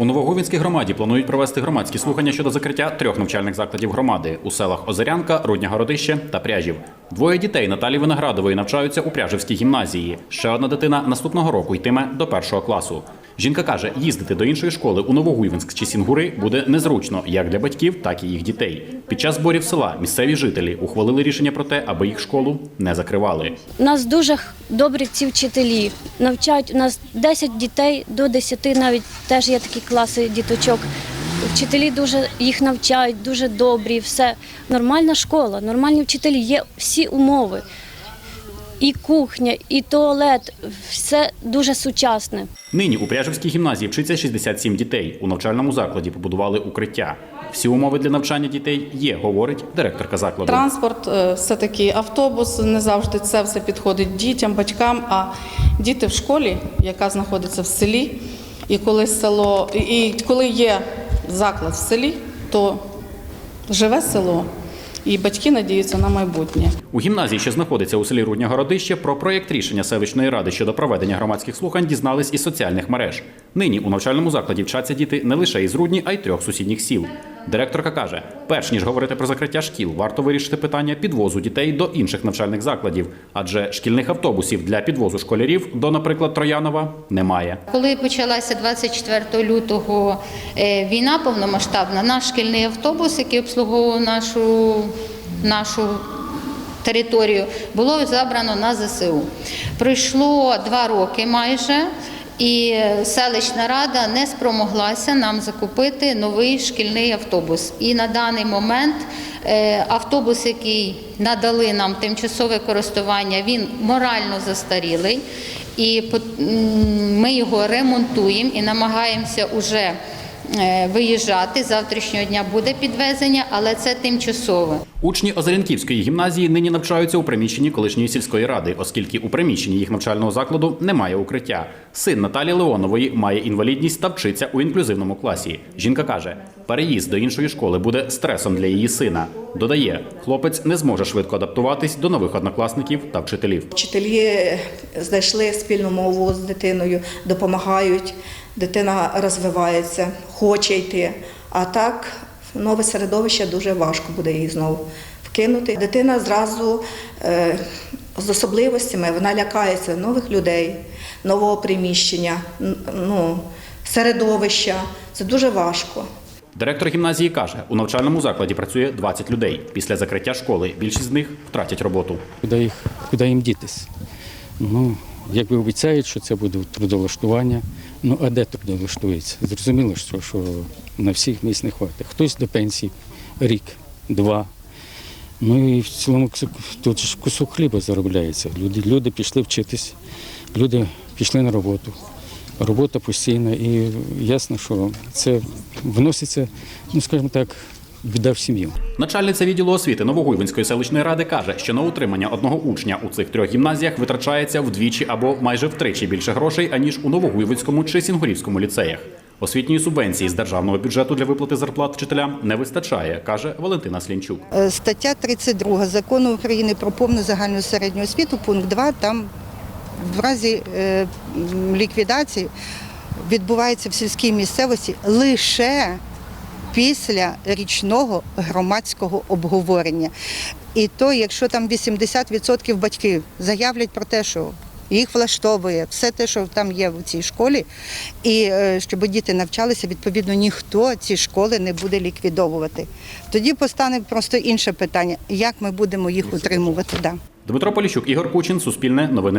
У Новогувінській громаді планують провести громадські слухання щодо закриття трьох навчальних закладів громади у селах Озерянка, Рудня Городище та Пряжів. Двоє дітей Наталі Виноградової навчаються у Пряжівській гімназії. Ще одна дитина наступного року йтиме до першого класу. Жінка каже, їздити до іншої школи у Новогуйвинськ чи Сінгури буде незручно як для батьків, так і їх дітей. Під час зборів села місцеві жителі ухвалили рішення про те, аби їх школу не закривали. Нас дуже добрі ці вчителі. Навчають у нас 10 дітей до 10, навіть теж є такі класи діточок. Вчителі дуже їх навчають, дуже добрі, все. Нормальна школа, нормальні вчителі, є всі умови. І кухня, і туалет, все дуже сучасне. Нині у Пряжівській гімназії вчиться 67 дітей. У навчальному закладі побудували укриття. Всі умови для навчання дітей є, говорить директорка закладу. Транспорт, е, все-таки автобус, не завжди це все підходить дітям, батькам, а діти в школі, яка знаходиться в селі, і коли село, і коли є заклад в селі, то живе село, і батьки надіються на майбутнє. У гімназії, що знаходиться у селі Рудня Городище, про проєкт рішення селищної ради щодо проведення громадських слухань дізнались із соціальних мереж. Нині у навчальному закладі вчаться діти не лише із Рудні, а й трьох сусідніх сіл. Директорка каже, перш ніж говорити про закриття шкіл, варто вирішити питання підвозу дітей до інших навчальних закладів, адже шкільних автобусів для підвозу школярів до, наприклад, Троянова немає. Коли почалася 24 лютого е, війна повномасштабна, наш шкільний автобус, який обслуговував нашу, нашу територію, було забрано на ЗСУ. Пройшло два роки майже. І селищна рада не спромоглася нам закупити новий шкільний автобус. І на даний момент е, автобус, який надали нам тимчасове користування, він морально застарілий. І ми його ремонтуємо і намагаємося уже виїжджати. Завтрашнього дня буде підвезення, але це тимчасове. Учні Озарянківської гімназії нині навчаються у приміщенні колишньої сільської ради, оскільки у приміщенні їх навчального закладу немає укриття. Син Наталі Леонової має інвалідність та вчиться у інклюзивному класі. Жінка каже, переїзд до іншої школи буде стресом для її сина. Додає, хлопець не зможе швидко адаптуватись до нових однокласників та вчителів. Вчителі знайшли спільну мову з дитиною, допомагають, дитина розвивається, хоче йти. А так, в нове середовище дуже важко буде її знову вкинути. Дитина зразу е, з особливостями вона лякається нових людей, нового приміщення, ну, середовища. Це дуже важко. Директор гімназії каже, у навчальному закладі працює 20 людей. Після закриття школи більшість з них втратять роботу. Куди, їх, куди їм дітись? Ну, якби обіцяють, що це буде трудолаштування. Ну, а де тут не влаштується? Зрозуміло, що, що на всіх місць не хватить. Хтось до пенсії рік, два. Ну і в цілому тут ж кусок хліба заробляється. Люди, люди пішли вчитись, люди пішли на роботу. Робота постійна і ясно, що це вноситься, ну скажімо так, біда в сім'ю. Начальниця відділу освіти Новогуйвинської селищної ради каже, що на утримання одного учня у цих трьох гімназіях витрачається вдвічі або майже втричі більше грошей, аніж у Новогуйвинському чи Сінгурівському ліцеях. Освітньої субвенції з державного бюджету для виплати зарплат вчителям не вистачає, каже Валентина Слінчук. Е, Стаття 32 закону України про повну загальну середню освіту, пункт 2, там в разі е, ліквідації відбувається в сільській місцевості лише після річного громадського обговорення. І то, якщо там 80% батьків заявлять про те, що їх влаштовує все те, що там є в цій школі, і е, щоб діти навчалися, відповідно, ніхто ці школи не буде ліквідовувати. Тоді постане просто інше питання, як ми будемо їх утримувати. Да. Дмитро Поліщук, Ігор Кучин, Суспільне, Новини